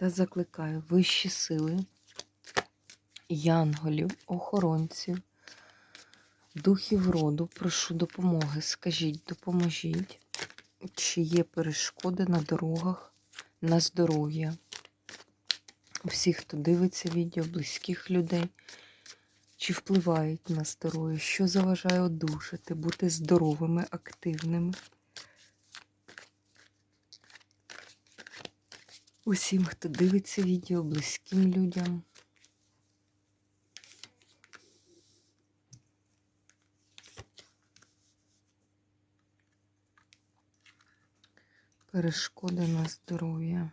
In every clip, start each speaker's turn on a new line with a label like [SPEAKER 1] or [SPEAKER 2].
[SPEAKER 1] Та закликаю вищі сили, янголів, охоронців, духів роду, прошу допомоги. Скажіть, допоможіть, чи є перешкоди на дорогах, на здоров'я. Всіх, хто дивиться відео, близьких людей, чи впливають на здоров'я, що заважає одужати, бути здоровими, активними. Усім, хто дивиться відео, близьким людям. Перешкоди на здоров'я.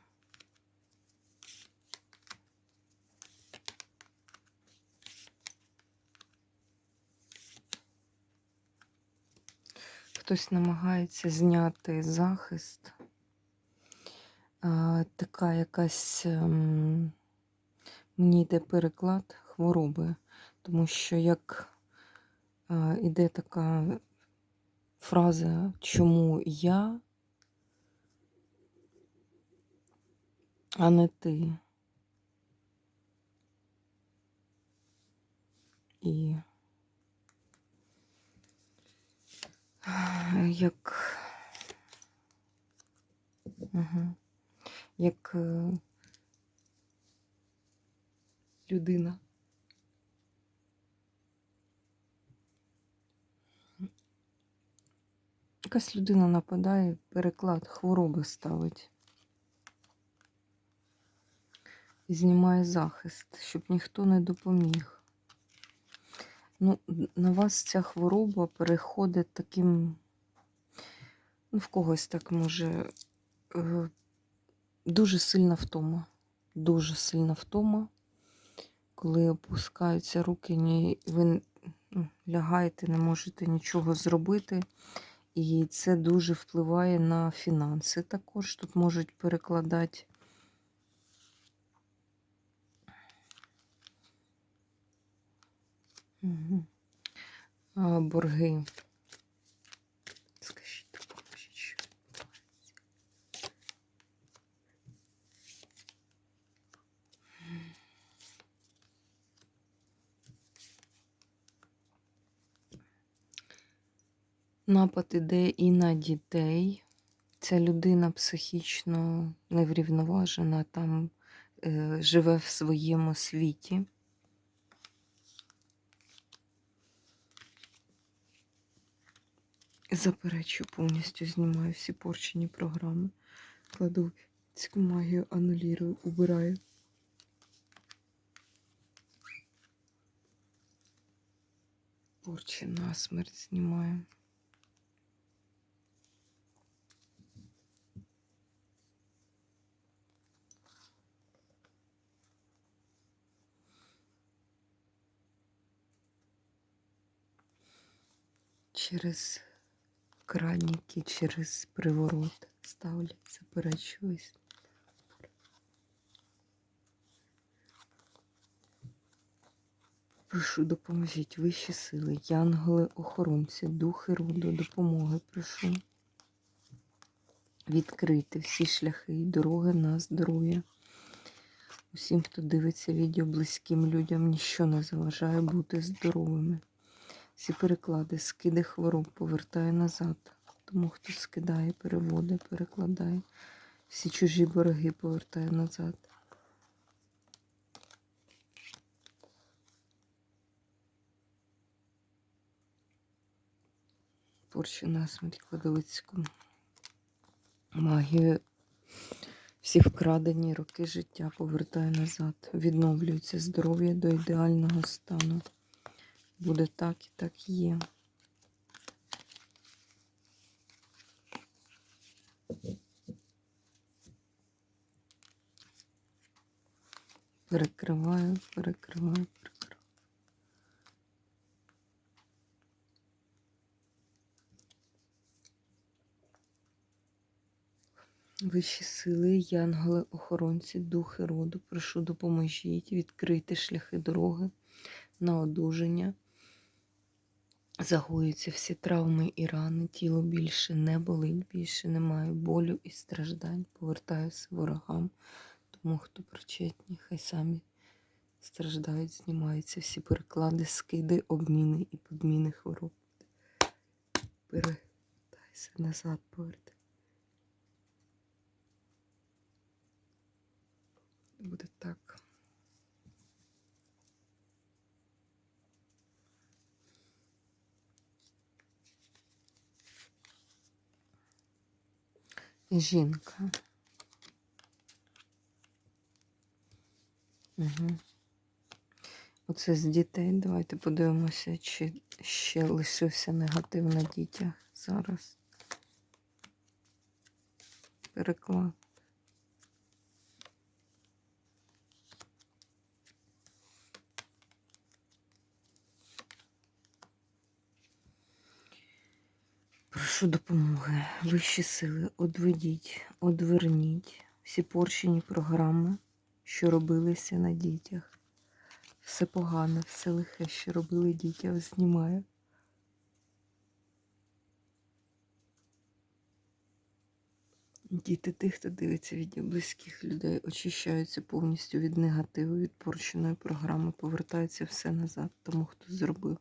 [SPEAKER 1] Хтось намагається зняти захист така якась ем, мені йде переклад хвороби, тому що як іде така фраза, чому я, а не ти. І як угу як е, людина. Якась людина нападає, переклад хвороби ставить і знімає захист, щоб ніхто не допоміг. Ну, На вас ця хвороба переходить таким, ну, в когось так може е, Дуже сильна втома. Дуже сильна втома. Коли опускаються руки, ні, ви ну, лягаєте, не можете нічого зробити. І це дуже впливає на фінанси. Також тут можуть перекладати. Борги. Напад іде і на дітей. Ця людина психічно неврівноважена, там е, живе в своєму світі. Заперечую, повністю знімаю всі порчені програми. Кладу цю магію, анулірую, убираю. Порчі на смерть знімаю. Через краніки, через приворот ставлять, заперечуюсь. Прошу, допоможіть вищі сили, янголи, охоронці, духи роду, допомоги прошу відкрити всі шляхи і дороги на здоров'я. Усім, хто дивиться відео близьким людям, ніщо не заважає бути здоровими. Всі переклади, скиди хвороб повертає назад. Тому хто скидає, переводить, перекладає. Всі чужі борги повертає назад. Порчу насмерть кладовицьку. Магію. Всі вкрадені роки життя повертає назад. Відновлюється здоров'я до ідеального стану буде так і так є. Перекриваю, перекриваю, перекриваю. Вищі сили, янголи, охоронці, духи роду, прошу допоможіть відкрити шляхи дороги на одужання. Загоюються всі травми і рани, тіло більше не болить, більше немає болю і страждань. Повертаюся ворогам, тому хто причетні, хай самі страждають, знімаються всі переклади, скиди, обміни і подміни хвороб. Перетайся назад, повертай. Буде так. Жінка. Угу. Оце з дітей. Давайте подивимося, чи ще лишився негатив на дітях зараз. Переклад. Прошу допомоги. Вищі сили, одведіть, одверніть всі порчені програми, що робилися на дітях. Все погане, все лихе, що робили дітям, знімаю. Діти тих, хто дивиться від близьких людей, очищаються повністю від негативу, від порченої програми, повертається все назад, тому хто зробив.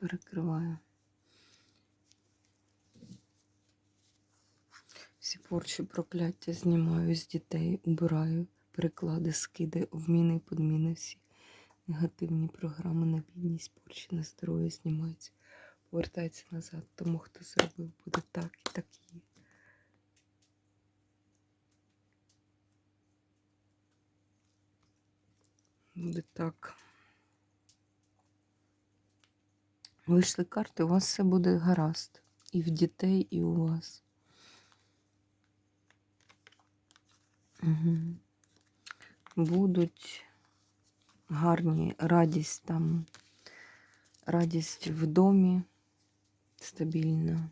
[SPEAKER 1] Перекриваю. Всі порчі прокляття знімаю з дітей, убираю, переклади, скиди, обміни і подміни всі. Негативні програми на бідність, порчі на здоров'я знімаються, повертається назад. Тому хто зробив, буде так і так є. Буде так. Вийшли карти, у вас все буде гаразд. І в дітей, і у вас. Будуть гарні радість там, радість в домі стабільна.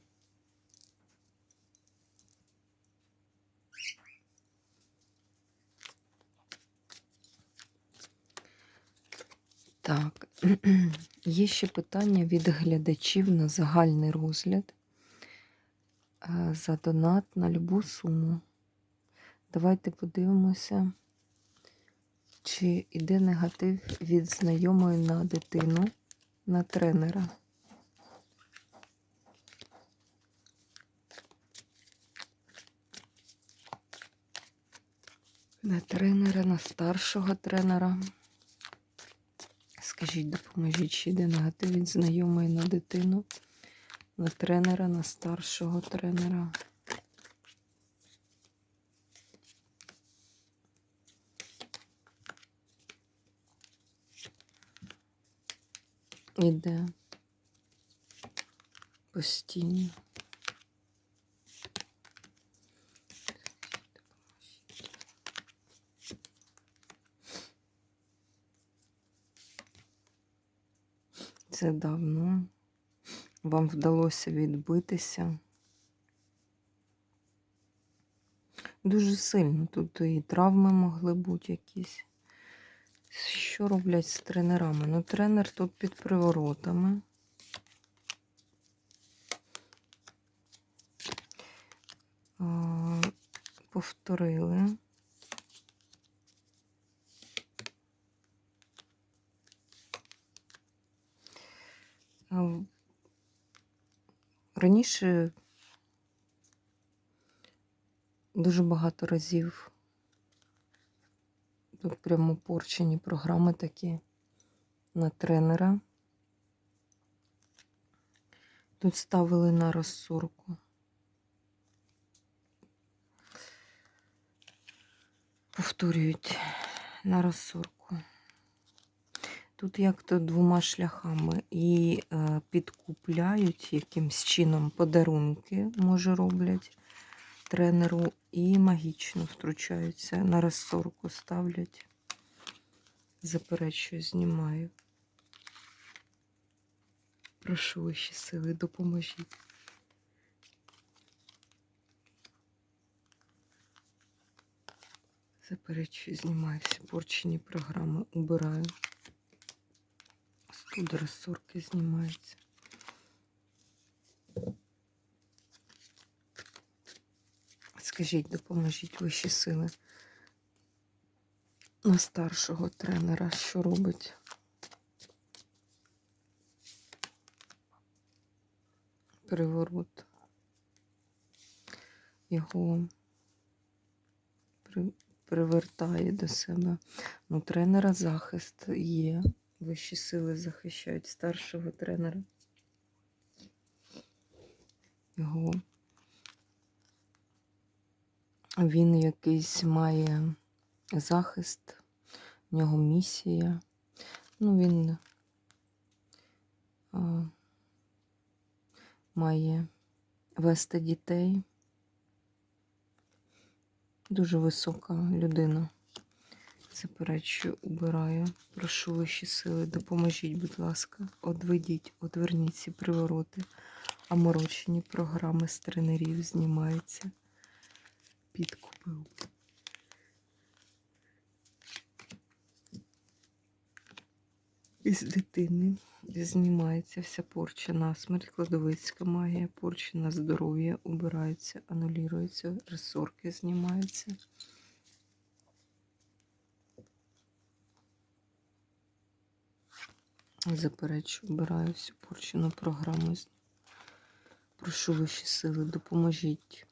[SPEAKER 1] Так, є ще питання від глядачів на загальний розгляд е, за донат на любу суму. Давайте подивимося, чи йде негатив від знайомої на дитину, на тренера. На тренера, на старшого тренера. Скажіть, допоможіть, чи йде негатив від знайомої на дитину, на тренера, на старшого тренера. Іде постійно. Це давно. Вам вдалося відбитися. Дуже сильно. Тут і травми могли бути якісь. Що роблять з тренерами? Ну, тренер тут під приворотами. Повторили. Раніше дуже багато разів Тут прямо порчені програми такі на тренера. Тут ставили на розсорку. Повторюють на розсорку. Тут як-то двома шляхами і е, підкупляють якимсь чином подарунки, може, роблять тренеру і магічно втручаються. На розсорку ставлять. Заперечую, знімаю. Прошу вищі сили, допоможіть. Заперечую, знімаю всі порчені програми, убираю. Тут розсорки знімаються. Скажіть, допоможіть вищі сили на старшого тренера, що робить? Переворот. Його привертає до себе. Ну, тренера захист є. Вищі сили захищають старшого тренера. Його. Він якийсь має захист, в нього місія. Ну, він а, має вести дітей. Дуже висока людина. Заперечую, убираю. Прошу вищі сили, допоможіть, будь ласка. Одведіть, одверніть ці привороти. Оморочені програми з тренерів знімаються. Підкупи. Із дитини знімається вся порча на смерть, кладовицька магія, порча на здоров'я убираються, анулюються, ресорки знімаються. Заперечу, обираю всю порчену програму. Прошу вищі сили, допоможіть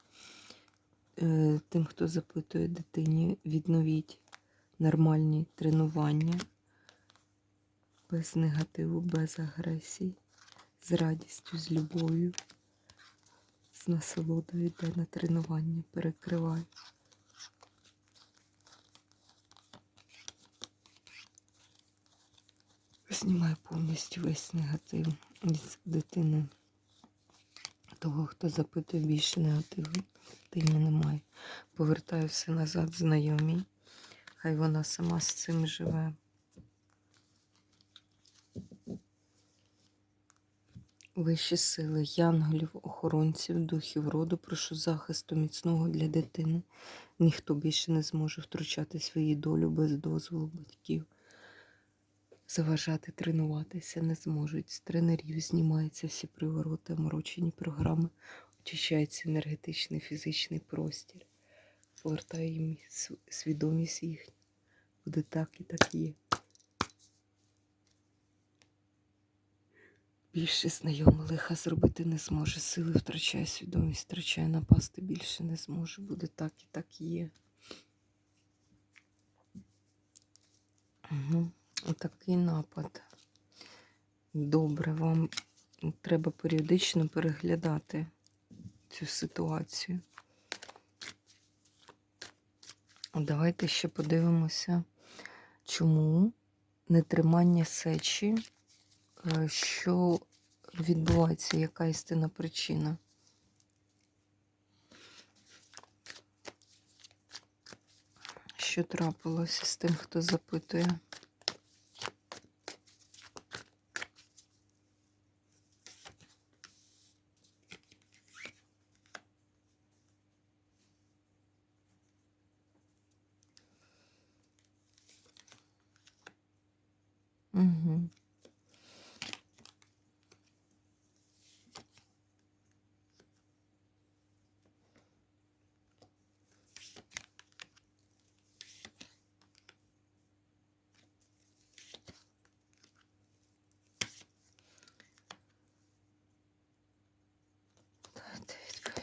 [SPEAKER 1] тим, хто запитує дитині, відновіть нормальні тренування без негативу, без агресії, з радістю, з любов'ю, з насолодою йде на тренування, перекривай. Знімаю повністю весь негатив із дитини. Того, хто запитує більше негативу, дитині немає. Повертаю все назад знайомій. Хай вона сама з цим живе. Вищі сили, янголів, охоронців, духів роду, прошу захисту міцного для дитини. Ніхто більше не зможе втручати свою долю без дозволу батьків. Заважати тренуватися не зможуть. З тренерів знімаються всі привороти, оморочені програми, очищається енергетичний фізичний простір. Повертаю їм свідомість їхню. Буде так і так є. Більше знайома лиха зробити не зможе. Сили втрачає свідомість, втрачає напасти більше не зможе. Буде так і так є. Угу. Отакий напад. Добре, вам треба періодично переглядати цю ситуацію. Давайте ще подивимося, чому нетримання сечі, е, що відбувається, яка істинна причина. Що трапилося з тим, хто запитує?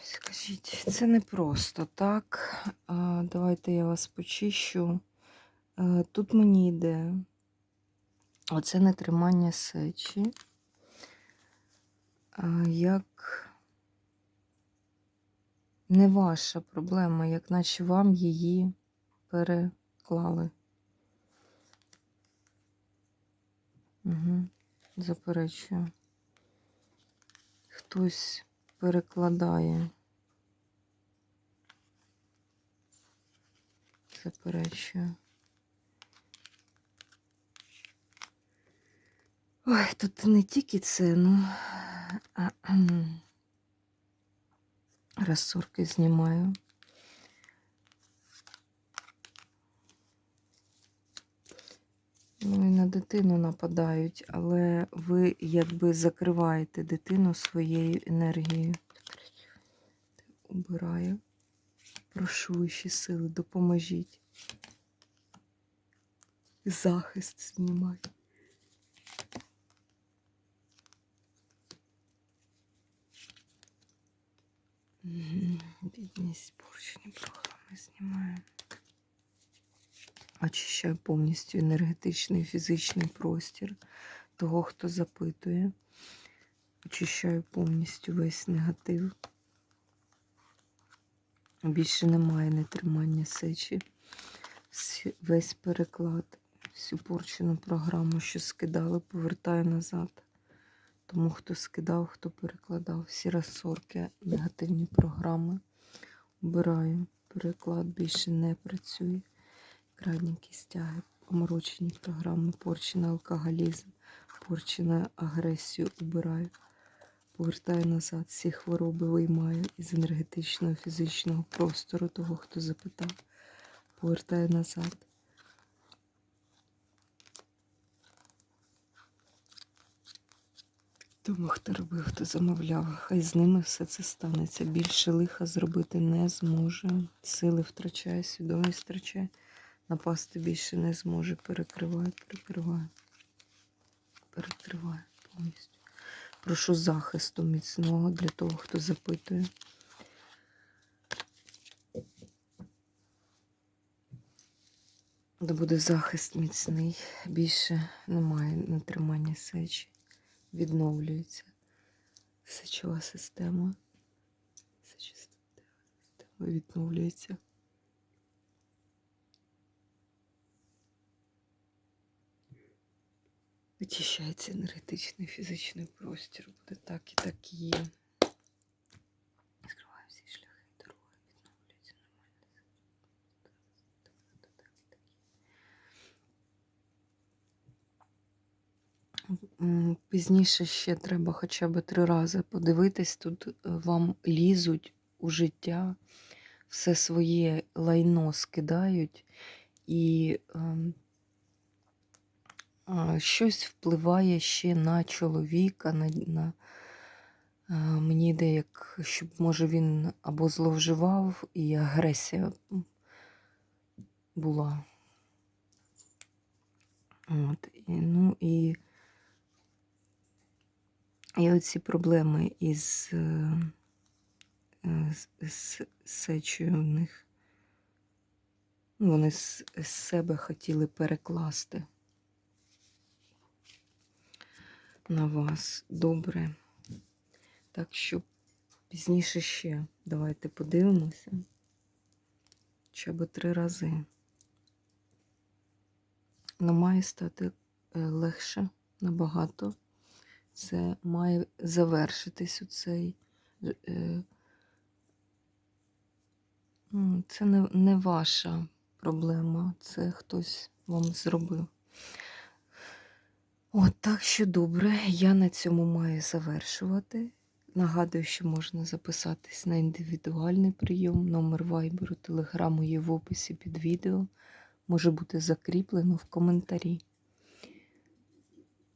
[SPEAKER 1] Скажіть, це не просто так. Давайте я вас почищу. Е, Тут мені йде оце нетримання сечі. Як не ваша проблема, як наче вам її переклали. Угу. Заперечую. Хтось перекладає. заперечую. Ой, тут не тільки це, ну. а. Розсорки знімаю. Ну і на дитину нападають, але ви якби закриваєте дитину своєю енергією. Убираю. Прошу вищі сили, допоможіть. Захист знімаю. Бідність поручні програми знімаю. Очищаю повністю енергетичний і фізичний простір того, хто запитує. Очищаю повністю весь негатив. Більше немає нетримання сечі. Весь переклад, всю порчену програму, що скидали, повертаю назад. Тому хто скидав, хто перекладав, всі розсорки, негативні програми. Убираю. Переклад більше не працює. Крадніки стяги, оморочені програми, порчений алкоголізм, порчену агресію убираю. Повертаю назад, всі хвороби виймаю із енергетичного фізичного простору того, хто запитав. Повертаю назад. Тому хто робив, хто замовляв, хай з ними все це станеться. Більше лиха зробити не зможе. Сили втрачає, свідомість втрачає. Напасти більше не зможе. Перекриваю, перекриваю. Перекриваю повністю. Прошу захисту міцного для того, хто запитує. Да буде захист міцний. Більше немає натримання сечі. Відновлюється сечова система. Сечова система відновлюється. Очищається енергетичний фізичний простір. Буде так і так і є. Скриваю всі шляхи і дороги, відновлюється нормально. М, Пізніше ще треба хоча б три рази подивитись. Тут е, вам лізуть у життя, все своє лайно скидають і. ем, щось впливає ще на чоловіка, на, на а, мені йде, щоб може він або зловживав, і агресія була. От, і, ну і, і оці проблеми із е, з, з сечею в них. ну, Вони з, з себе хотіли перекласти на вас добре. Так що пізніше ще давайте подивимося. Хоча б три рази. Но має стати е, легше набагато. Це має завершитись у цей. е, Це не, не ваша проблема, це хтось вам зробив. От так що добре, я на цьому маю завершувати. Нагадую, що можна записатись на індивідуальний прийом. Номер вайберу, телеграму є в описі під відео. Може бути закріплено в коментарі.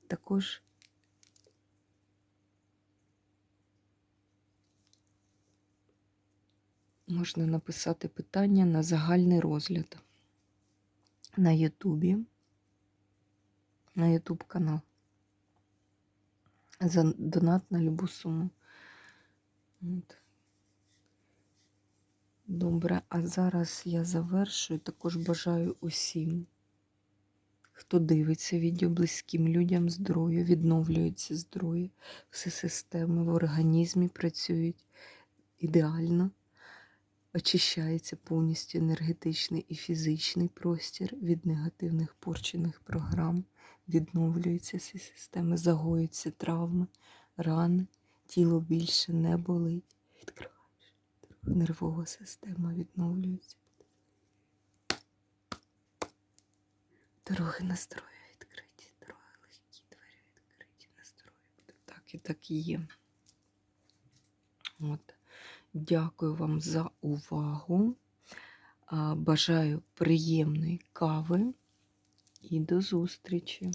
[SPEAKER 1] Також можна написати питання на загальний розгляд на Ютубі на YouTube канал. За донат на любу суму. От. Добре, а зараз я завершую. Також бажаю усім, хто дивиться відео близьким людям здоров'я, відновлюється здоров'я, всі системи в організмі працюють ідеально. Очищається повністю енергетичний і фізичний простір від негативних порчених програм відновлюються всі системи, загоюються травми, рани, тіло більше не болить. Відкриваєш. Нервова система відновлюється. Дороги настрою відкриті, дороги легкі, двері відкриті, настрою буде так і так і є. От. Дякую вам за увагу. Бажаю приємної кави і до зустрічі!